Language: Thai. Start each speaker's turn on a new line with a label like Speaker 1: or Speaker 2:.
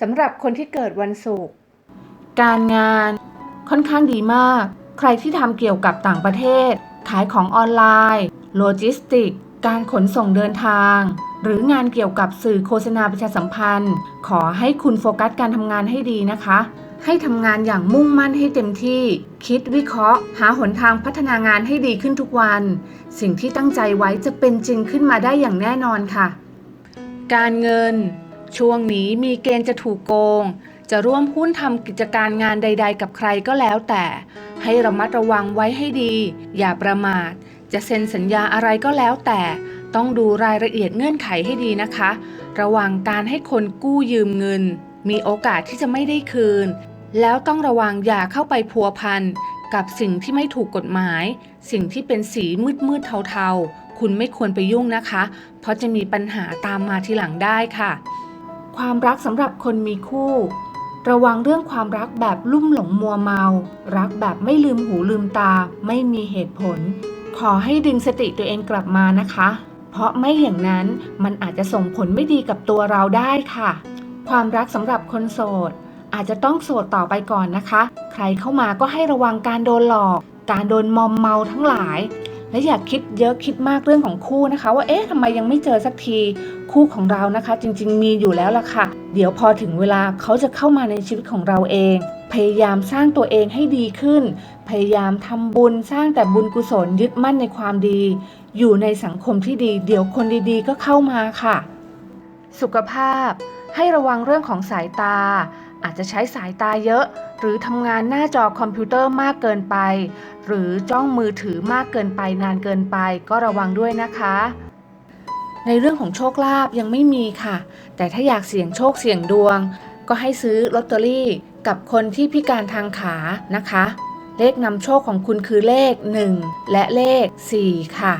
Speaker 1: สำหรับคนที่เกิดวันศุกร์
Speaker 2: การงานค่อนข้างดีมาก ใครที่ทำเกี่ยวกับต่างประเทศ ขายของออนไลน์ โลจิสติก การขนส่งเดินทาง หรืองานเกี่ยวกับสื่อโฆษณาประชาสัมพันธ์ ขอให้คุณโฟกัสการทำงานให้ดีนะคะ ให้ทำงานอย่างมุ่งมั่นให้เต็มที่ คิดวิเคราะห์ หาหนทางพัฒนางานให้ดีขึ้นทุกวัน สิ่งที่ตั้งใจไว้จะเป็นจริงขึ้นมาได้อย่างแน่นอนค่ะ การเงิน ช่วงนี้มีเกณฑ์จะถูกโกง จะร่วมหุ้นทำกิจการงานใด ๆ กับใครก็แล้วแต่ ให้ระมัดระวังไว้ให้ดี อย่าประมาท จะเซ็นสัญญาอะไรก็แล้วแต่ ต้องดูรายละเอียดเงื่อนไขให้ดีนะคะ ระวังการให้คนกู้ยืมเงิน มีโอกาสที่จะไม่ได้คืน แล้วต้องระวังอย่าเข้าไปพัวพันกับสิ่งที่ไม่ถูกกฎหมาย สิ่งที่เป็นสีมืดๆเทาๆ คุณไม่ควรไปยุ่งนะคะ เพราะจะมีปัญหาตามมาทีหลังได้ค่ะ ความรักสำหรับคนมีคู่ ระวังเรื่องความรักแบบลุ่มหลงมัวเมา รักแบบไม่ลืมหูลืมตา ไม่มีเหตุผล ขอให้ดึงสติตัวเองกลับมานะคะ เพราะไม่อย่างนั้นมันอาจจะส่งผลไม่ดีกับตัวเราได้ค่ะ ความรักสำหรับคนโสด อาจจะต้องโสดต่อไปก่อนนะคะ ใครเข้ามาก็ให้ระวังการโดนหลอก การโดนมอมเมาทั้งหลาย และอย่าคิดเยอะคิดมากเรื่องของคู่นะคะ ว่าเอ๊ะทำไมยังไม่เจอสักทีคู่ของเรานะคะ จริง ๆ มีอยู่แล้วล่ะค่ะ เดี๋ยวพอถึงเวลาเขาจะเข้ามาในชีวิตของเราเอง พยายามสร้างตัวเองให้ดีขึ้น พยายามทำบุญสร้างแต่บุญกุศลยึดมั่นในความดี อยู่ในสังคมที่ดี เดี๋ยวคนดีๆ ก็เข้ามาค่ะ สุขภาพให้ระวังเรื่องของสายตา อาจจะใช้สายตาเยอะ หรือทำงานหน้าจอคอมพิวเตอร์มากเกินไป หรือจ้องมือถือมากเกินไปนานเกินไปก็ระวังด้วยนะคะ ในเรื่องของโชคลาภยังไม่มีค่ะ แต่ถ้าอยากเสี่ยงโชคเสี่ยงดวง ก็ให้ซื้อลอตเตอรี่กับคนที่พิการทางขานะคะ เลขนำโชคของคุณคือเลข 1 และเลข 4 ค่ะ